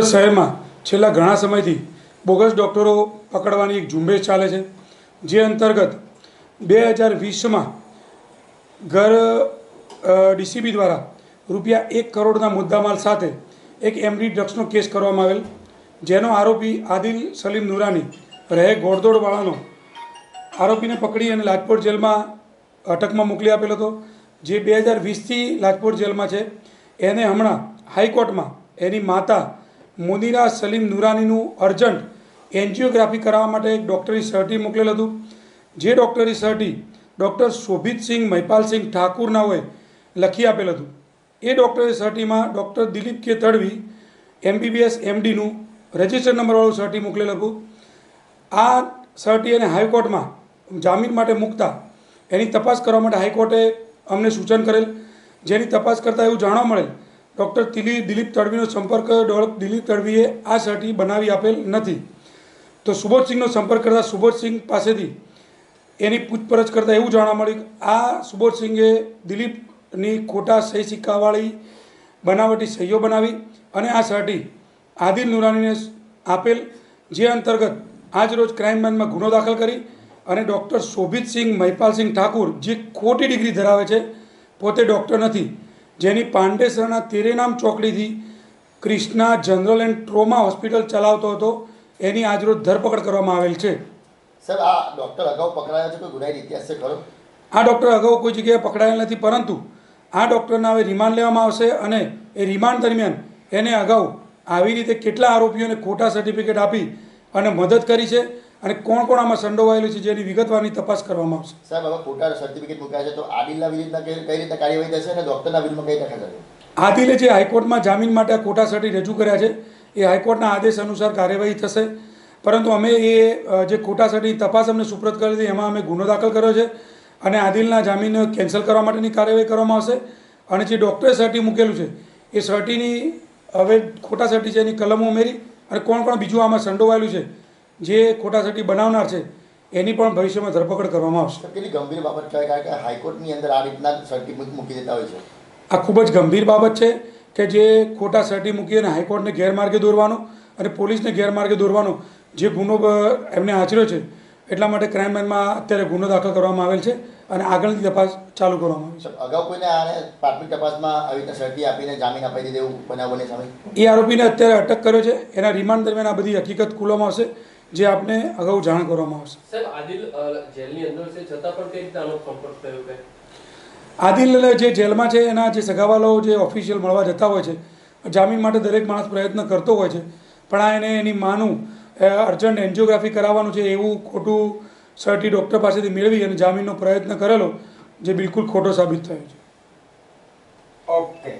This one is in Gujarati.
શહેરમાં છેલ્લા ઘણા સમયથી બોગસ ડૉક્ટરો પકડવાની એક ઝુંબેશ ચાલે છે, જે અંતર્ગત બે હજાર વીસમાં ઘર ડીસીબી દ્વારા રૂપિયા એક કરોડના મુદ્દામાલ સાથે એક એમડી ડ્રગ્સનો કેસ કરવામાં આવેલ, જેનો આરોપી આદિલ સલીમ નુરાની રહે ગોળદોડવાળાનો આરોપીને પકડી અને લાજપોર જેલમાં અટકમાં મોકલી આપેલો હતો. જે બે હજાર વીસથી લાજપોર જેલમાં છે, એને હમણાં હાઈકોર્ટમાં એની માતા મુનીરા સલીમ નુરાનીનું અર્જન્ટ એન્જિયોગ્રાફી કરાવવા માટે એક ડૉક્ટરી સર્ટી મોકલેલ હતું. જે ડૉક્ટરી સર્ટી ડૉક્ટર શોભિતસિંહ મહિપાલસિંહ ઠાકુરનાઓએ લખી આપેલ હતું. એ ડૉક્ટરી સર્ટીમાં doctor Dilip K Tadvi, MBBS, એમડીનું register નંબરવાળું સર્ટી મોકલેલ હતું. આ સર્ટી અને હાઈકોર્ટમાં જામીન માટે મૂકતા એની તપાસ કરવા માટે હાઈકોર્ટે અમને સૂચન કરેલ. જેની તપાસ કરતાં એવું જાણવા મળેલ ડૉક્ટર દિલીપ દિલીપ તડવીનો સંપર્ક દિલીપ તડવીએ આ સર્ટી બનાવી આપેલ નથી. તો સુબોધસિંહનો સંપર્ક કરતાં સુબોધસિંહ પાસેથી એની પૂછપરછ કરતાં એવું જાણવા મળ્યું કે આ સુબોધસિંહે દિલીપની ખોટા સહી સિક્કાવાળી બનાવટી સહીઓ બનાવી અને આ સર્ટી આદિલ નુરાનીને આપેલ જે અંતર્ગત આજ રોજ ક્રાઇમ બ્રાન્ચમાં ગુનો દાખલ કરી અને ડૉક્ટર શોભિતસિંહ મહિપાલસિંહ ઠાકુર જે ખોટી ડિગ્રી ધરાવે છે, પોતે ડૉક્ટર નથી. જેની પાંડેસરના તિરેનામ ચોકડીથી Krishna general and trauma hospital ચલાવતો હતો. એની આજરોજ ધરપકડ કરવામાં આવેલ છે. સર આ ડૉક્ટર અગાઉ પકડાયા છે? કોઈ ગુનાહિત ઇતિહાસ છે ખરો? આ ડૉક્ટર અગાઉ કોઈ જગ્યાએ પકડાયેલ નથી પરંતુ આ ડૉક્ટરના હવે રિમાન્ડ લેવામાં આવશે અને એ રિમાન્ડ દરમિયાન એને અગાઉ આવી રીતે કેટલા આરોપીઓને ખોટા સર્ટિફિકેટ આપી અને મદદ કરી છે અને કોણ કોણ આમાં સંડોવાયેલું છે જેની વિગતવારની તપાસ કરવામાં આવશે. સાહેબ હવે ખોટા સર્ટિફિકેટ મૂક્યા છે તો આદિલના વિરુદ્ધના કઈ રીતે કાર્યવાહી થશે અને ડોક્ટરના વિરુદ્ધમાં કઈ રીતે થશે? આદિલે જે હાઈકોર્ટમાં જામીન માટે ખોટા સર્ટિ રજૂ કર્યા છે એ હાઈકોર્ટના આદેશ અનુસાર કાર્યવાહી થશે. પરંતુ અમે એ જે ખોટા સર્ટિની તપાસ અમને સુપ્રત કરી હતી એમાં અમે ગુનો દાખલ કર્યો છે અને આદિલના જામીન કેન્સલ કરવા માટેની કાર્યવાહી કરવામાં આવશે. અને જે ડૉક્ટરે સર્ટી મૂકેલું છે એ સર્ટીની હવે ખોટા સર્ટી છે એની કલમો ઉમેરી અને કોણ કોણ બીજું આમાં સંડોવાયેલું છે જે ખોટા સર્ટી બનાવનાર છે એની પણ ભવિષ્યમાં ધરપકડ કરવામાં આવશે. કેટલી ગંભીર બાબત કહેવાય કારણ કે હાઈકોર્ટની અંદર આ રીતના સર્ટિફિકેટ મૂકી દેતા હોય છે. આ ખૂબ જ ગંભીર બાબત છે કે જે ખોટા સર્ટી મૂકી અને હાઈકોર્ટને ગેરમાર્ગે દોરવાનો અને પોલીસને ગેરમાર્ગે દોરવાનો જે ગુનો એમને આચર્યો છે એટલા માટે ક્રાઇમ બ્રાન્ચમાં અત્યારે ગુનો દાખલ કરવામાં આવેલ છે અને આગળની તપાસ ચાલુ કરવામાં આવી છે. અગાઉ કોઈને આને પ્રાથમિક તપાસમાં આવી રીતે શરતી આપીને જામીન અપાઈ દીધી એવું બનાવ સામે એ આરોપીને અત્યારે અટક કર્યો છે. એના રિમાન્ડ દરમિયાન આ બધી હકીકત ખુલવામાં આવશે જે આપને અગાઉ જાણ કરવામાં આવશે. સાહેબ આદિલ જેલની અંદર છે છતાં પણ કઈ રીતે આનો સંપર્ક થયો કે આદિલ જે જેલમાં છે એના જે સગાવાલાઓ જે ઓફિશિયલ મળવા જતા હોય છે જામીન માટે દરેક માણસ પ્રયત્ન કરતો હોય છે પણ આ એને એની માનું અર્જન્ટ એન્જિયોગ્રાફી કરાવવાનું છે એવું ખોટું સર્ટી ડૉક્ટર પાસેથી મેળવી અને જામીનનો પ્રયત્ન કરેલો, જે બિલકુલ ખોટો સાબિત થયો છે. ઓકે